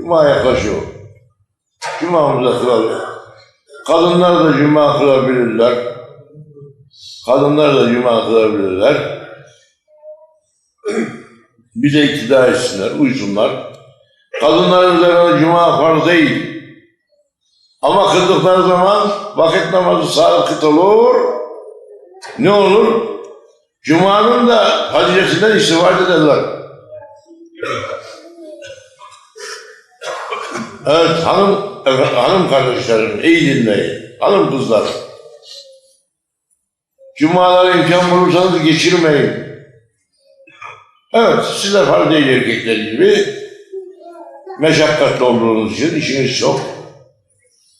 Cuma yaklaşıyor. Cuma'mıza kılalım. Kadınlar da cuma kılabilirler. Kadınlar da cuma kılabilirler. Bize iktidar etsinler, uysunlar. Kadınların üzerine cuma farz değil. Ama kıldıkları zaman vakit namazı sabit olur. Ne olur? Cuma'nın da faziletinden istifade ederler. Evet hanım, hanım kardeşlerim iyi dinleyin. Hanım kızlar. Cumalara imkan bulursanız geçirmeyin. Evet sizler farz değil erkekler gibi meşakkatli olduğunuz için işiniz çok.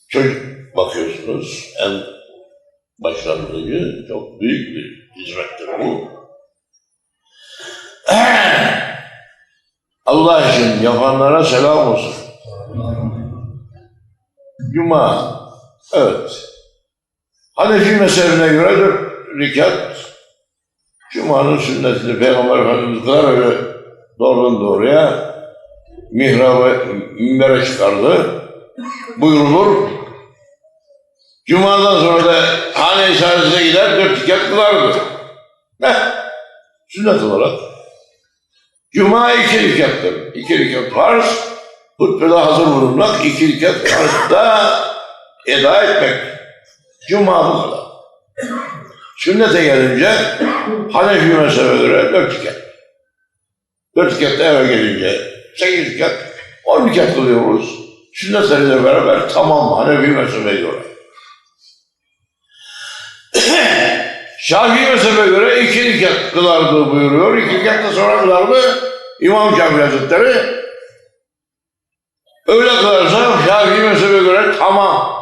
Çocuk bakıyorsunuz. En başlangıcı çok büyük bir hizmettir bu. Allah için yapanlara selam olsun. Cuma. Evet. Hanefi mezhebine göre dört rekat Cuma'nın sünnetini Peygamber Efendimiz kılar öyle doğrudan doğruya mihrabı, minbere çıkardı. Buyurulur. Cuma'dan sonra da hane işaretine gider dört rekat kılardı. Heh. Sünnet olarak. Cuma iki rekattır. İki rekat farz. Hutbede hazır bulunmak, iki rekat farzda eda etmek. Cuma bu kadar. Sünnete gelince Hanefi mezhebe göre dört rekat. Dört rekat da eve gelince sekiz rekat, on rekat kılıyoruz. Sünnetleriyle beraber tamam Hanefi mezhebe göre. Şafii mezhebe göre iki rekat kılardı buyuruyor. İki rekat da sonra kılardı İmam Şafii Hazretleri. Öyle kılarsa Şafii mezhebe göre tamam.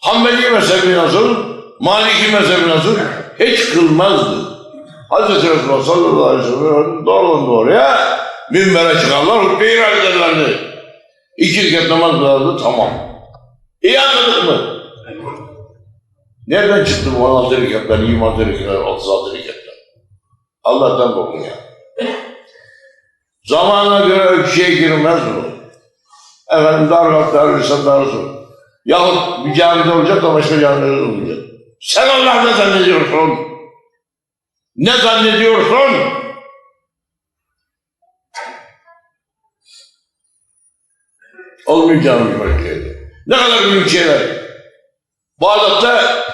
Hanbeli mezhebi nasıl? Maliki mezhebi nasıl? Hiç kılmazdı. Hazreti Resulullah sallallahu aleyhi ve sellem doğrudan doğruya minbere çıkarlar, hutbeyi irade ederlerdi. İki rekat namaz kılardı, tamam. İyi anladık mı? Nereden çıktı bu 16 rekatlar, 26 rekatlar, 36 rekatlar? Allah'tan korkun ya. Zamanına göre ölçüye girmez bu. Efendim dar dar insan darısı. Yahut bir camide olacak da başka camide olmayacak. Sen Allah ne zannediyorsun? Ne zannediyorsun? Olmayacağını yerde. Ne kadar büyük şeyler. Bağdat'ta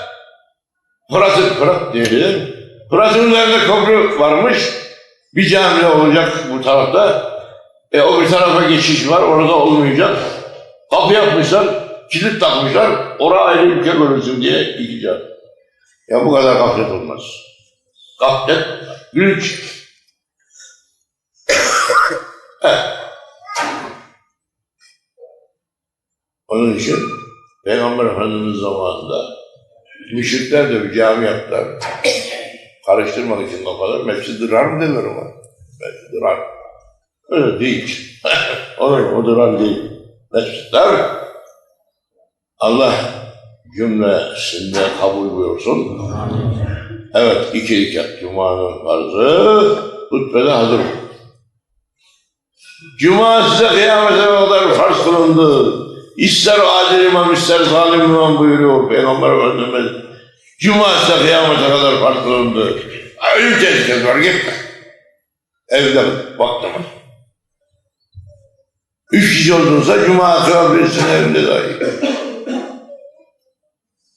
Fırat'ın, Fırat diyelim. Fırat'ın üzerinde köprü varmış. Bir cami olacak bu tarafta. E o bir tarafa geçiş var, orada olmayacak. Kapı yapmışlar, kilit takmışlar. Oraya ayrı ülke görünsün diye iki. Ya bu kadar gaflet olmaz. Gaflet. Evet. Onun için Peygamber Efendimiz zamanında müşrikler de bir cami yaptılar. Karıştırmak için o kadar. Mescid-i Dırar denir ona? Mescid-i Dırar. Öyle değil. o, o Dırar değil. Mescidler Allah cümlesinde kabul buyursun. Evet, iki rekat Cuma'nın farzı hutbede hazır. Cuma size kıyamete kadar farz kılındı. İster adil imam, ister zalim imam buyuruyor Peygamber Efendimiz. Cuma size kıyamete kadar kılındı. Ölüm tehlikesi var, gitme. Evde var. Üç kişi olduğunuzda Cuma kılabilirsin evinde dahi.